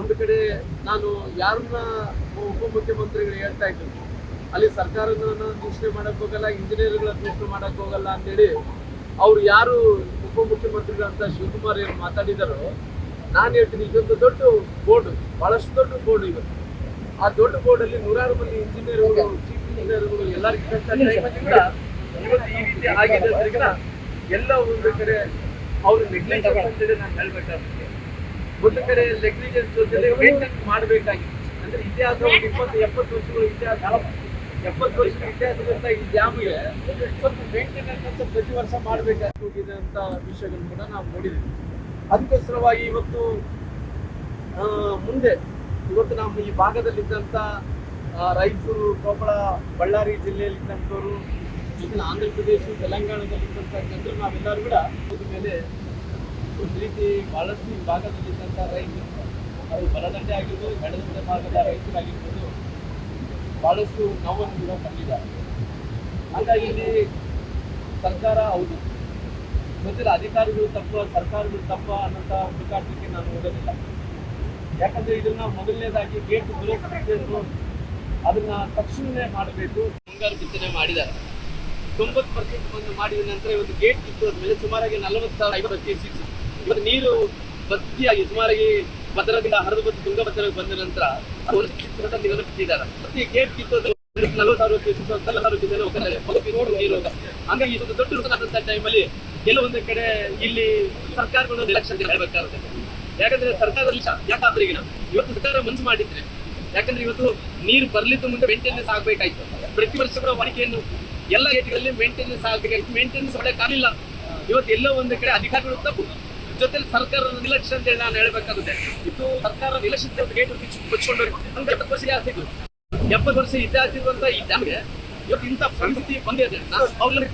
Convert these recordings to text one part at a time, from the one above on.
ಒಂದು ಕಡೆ ನಾನು ಯಾರನ್ನ ಉಪಮುಖ್ಯಮಂತ್ರಿಗಳು ಹೇಳ್ತಾ ಇದ್ದರು ಅಲ್ಲಿ ಸರ್ಕಾರನ ದೂಷಣೆ ಮಾಡಕ್ ಹೋಗಲ್ಲ ಇಂಜಿನಿಯರ್ಗಳ ದೂಷಣೆ ಮಾಡಕ್ ಹೋಗಲ್ಲ ಅಂತೇಳಿ ಅವ್ರು ಯಾರು ಉಪಮುಖ್ಯಮಂತ್ರಿಗಳಂತ ಶಿವಕುಮಾರ್ ಏನು ಮಾತಾಡಿದಾರೋ ನಾನು ಹೇಳ್ತೀನಿ ಇದೊಂದು ದೊಡ್ಡ ಬೋರ್ಡ್ ಬಹಳಷ್ಟು ದೊಡ್ಡ ಬೋರ್ಡ್ ಇದು. ಆ ದೊಡ್ಡ ಬೋರ್ಡ್ ಅಲ್ಲಿ ನೂರಾರು ಮಂದಿ ಇಂಜಿನಿಯರ್ಗಳು ಚೀಫ್ ಇಂಜಿನಿಯರ್ಗಳು ಇವತ್ತು ಈ ರೀತಿ ಆಗಿದೆ ಅಂದ್ರಿಂದ ಎಲ್ಲ ಒಂದು ಕಡೆ ಅವ್ರು ನೆಗ್ಲಿಜೆನ್ಸ್ ಅಂತೇಳಿ ನಾನು ಹೇಳ್ಬೇಕಾಗುತ್ತೆ. ಒಂದು ಕಡೆ ನೆಗ್ಲಿಜೆನ್ಸ್ ಜೊತೆ ಮೇಂಟೆನ್ಸ್ ಮಾಡಬೇಕಾಗಿತ್ತು. ಅಂದ್ರೆ ಇತಿಹಾಸ ಒಂದು ಇಪ್ಪತ್ತು, ಎಪ್ಪತ್ತು ವರ್ಷಗಳ ಇತಿಹಾಸ ಎಪ್ಪತ್ತು ವರ್ಷದ ಇತಿಹಾಸದಂತ ಈ ಡ್ಯಾಮ್ಗೆ ಇಪ್ಪತ್ತು ಮೇಂಟೆನೆನ್ಸ್ ಅಂತ ಪ್ರತಿ ವರ್ಷ ಮಾಡಬೇಕಾಗಿದೆ ಅಂತ ವಿಷಯಗಳನ್ನು ಕೂಡ ನಾವು ನೋಡಿದ್ದೀವಿ ಅದಕ್ಕೋಸ್ಕರವಾಗಿ ಇವತ್ತು ಮುಂದೆ ಇವತ್ತು ನಮ್ಮ ಈ ಭಾಗದಲ್ಲಿದ್ದಂಥ ರಾಯಚೂರು, ಕೊಪ್ಪಳ, ಬಳ್ಳಾರಿ ಜಿಲ್ಲೆಯಲ್ಲಿದ್ದಂಥವ್ರು ಜೊತೆಗೆ ಆಂಧ್ರ ಪ್ರದೇಶ, ತೆಲಂಗಾಣದಲ್ಲಿದ್ದಂಥ ಜನರು ನಾವೆಲ್ಲರೂ ಕೂಡ ಇದ್ರ ಮೇಲೆ ಒಂದು ರೀತಿ ಬಹಳಷ್ಟು ಈ ಭಾಗದಲ್ಲಿದ್ದಂಥ ರೈತರು. ಅದು ಬಲದಂಡೆ ಆಗಿರ್ಬೋದು, ಬೆಳೆದಂತೆ ಭಾಗದ ರೈತರಾಗಿರ್ಬೋದು, ಬಹಳಷ್ಟು ನೋವನ್ನು ಕೂಡ ಕಂಡಿದ್ದಾರೆ ಹಾಗಾಗಿ ಇಲ್ಲಿ ಸರ್ಕಾರ ಹೌದು. ಮೊದಲ ಅಧಿಕಾರಿಗಳು ತಪ್ಪ, ಸರ್ಕಾರಗಳು ತಪ್ಪ ಅನ್ನೋಂಥ ಹುಡುಕಾಟಕ್ಕೆ ನಾನು ಹೋಗೋದಿಲ್ಲ. ಯಾಕಂದ್ರೆ ಇದನ್ನ ಮೊದಲನೇದಾಗಿ ಗೇಟ್ ದುರಸ್ತಿಯನ್ನು ಅದನ್ನ ತಕ್ಷಣವೇ ಮಾಡಬೇಕು. ಮುಂಗಾರು ಬಿತ್ತನೆ ಮಾಡಿದ್ದಾರೆ. ತೊಂಬತ್ತು ಪರ್ಸೆಂಟ್ ಬಂದು ಮಾಡಿದ ನಂತರ ಇವತ್ತು ಗೇಟ್ ಕಿತ್ತು ಮೇಲೆ ಸುಮಾರಾಗಿ ನಲವತ್ತು ಸಾವಿರ ಐವತ್ತು ಕೆ ಸಿ ಇವತ್ತು ನೀರು ಬತ್ತಿಯಾಗಿ ಸುಮಾರಾಗಿ ಭದ್ರದಿಂದ ಹರಿದು ಬಂದು ತುಂಗಭದ್ರಕ್ಕೆ ಬಂದ ನಂತರ ಮತ್ತೆ ಈ ಗೇಟ್. ಹಂಗಾಗಿ ಇದೊಂದು ದೊಡ್ಡ ಕೆಲವೊಂದು ಕಡೆ ಇಲ್ಲಿ ಸರ್ಕಾರಗಳು ನಿರ್ಲಕ್ಷ್ಯ ಹೇಳ್ಬೇಕಾಗುತ್ತೆ. ಯಾಕಂದ್ರೆ ಸರ್ಕಾರದಲ್ಲಿ ಯಾಕಂದ್ರೆ ಈಗ ಇವತ್ತು ಸರ್ಕಾರ ಮನ್ಸು ಮಾಡಿದ್ರೆ, ಯಾಕಂದ್ರೆ ಇವತ್ತು ನೀರು ಬರ್ಲಿದ್ದು ಮುಂದೆ ಮೇಂಟೆನೆನ್ಸ್ ಆಗ್ಬೇಕಾಯ್ತು. ಪ್ರತಿ ವರ್ಷ ಕೂಡ ವಾಡಿಕೆಯನ್ನು ಎಲ್ಲ ಏಟ್ಗಳಲ್ಲಿ ಮೇಂಟೆನೆನ್ಸ್ ಆಗ್ಬೇಕಾಯ್ತು. ಮೇಂಟೆನೆನ್ಸ್ ಮಾಡಕ್ಕಾಗಲಿಲ್ಲ ಇವತ್ತು ಎಲ್ಲೋ ಒಂದು ಕಡೆ ಅಧಿಕಾರಿಗಳು ತಪ್ಪು. ಜೊತೆಲಿ ಸರ್ಕಾರ ನಿರ್ಲಕ್ಷ್ಯ ಅಂತ ಹೇಳಿ ನಾನು ಹೇಳಬೇಕಾಗುತ್ತೆ. ಇದು ಸರ್ಕಾರ ನಿರ್ಲಕ್ಷ್ಯ ಗೇಟ್ ಮುಚ್ಕೊಂಡು ಒಂದು ಎಪ್ಪತ್ತು ವರ್ಷ ಆಸಿದ್ರು ಎಪ್ಪತ್ತು ವರ್ಷ ಇತಿಹಾಸ ಇರುವಂತ ಈ ಇವತ್ತು ಇಂಥ ಪರಿಸ್ಥಿತಿ ಬಂದಿದೆ ಅವ್ರಿಗೆ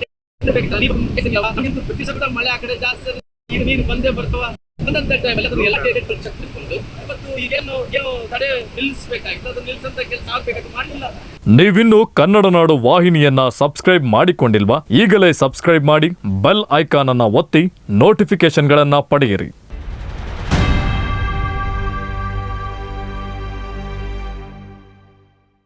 ಪ್ರತಿ ಸಲ ಮಳೆ ಆ ಕಡೆ ಜಾಸ್ತಿ ನೀರು ನೀರು ಬಂದೇ ಬರ್ತಾವ? ಅಂದಂತ ಟೈಮಲ್ಲಿ ಅದನ್ನ ಎಲ್ಲ ಡೇಟ್ ಚೆಕ್ ತಿಳ್ಕೊಂಡು ಇವತ್ತು ಈಗೇನು ಏನು ತಡೆ ನಿಲ್ಲಿಸಬೇಕಾಗಿತ್ತು. ಅದನ್ನ ನಿಲ್ಲಿಸಂತ ಕೆಲಸ ಆಗ್ಬೇಕಾಗಿ ಮಾಡಲಿಲ್ಲ ನೀವಿನ್ನು ಕನ್ನಡ ನಾಡು ವಾಹಿನಿಯನ್ನ ಸಬ್ಸ್ಕ್ರೈಬ್ ಮಾಡಿಕೊಂಡಿಲ್ವಾ? ಈಗಲೇ ಸಬ್ಸ್ಕ್ರೈಬ್ ಮಾಡಿ ಬೆಲ್ ಐಕಾನ್ ಅನ್ನ ಒತ್ತಿ ನೋಟಿಫಿಕೇಶನ್ಗಳನ್ನ ಪಡೆಯಿರಿ.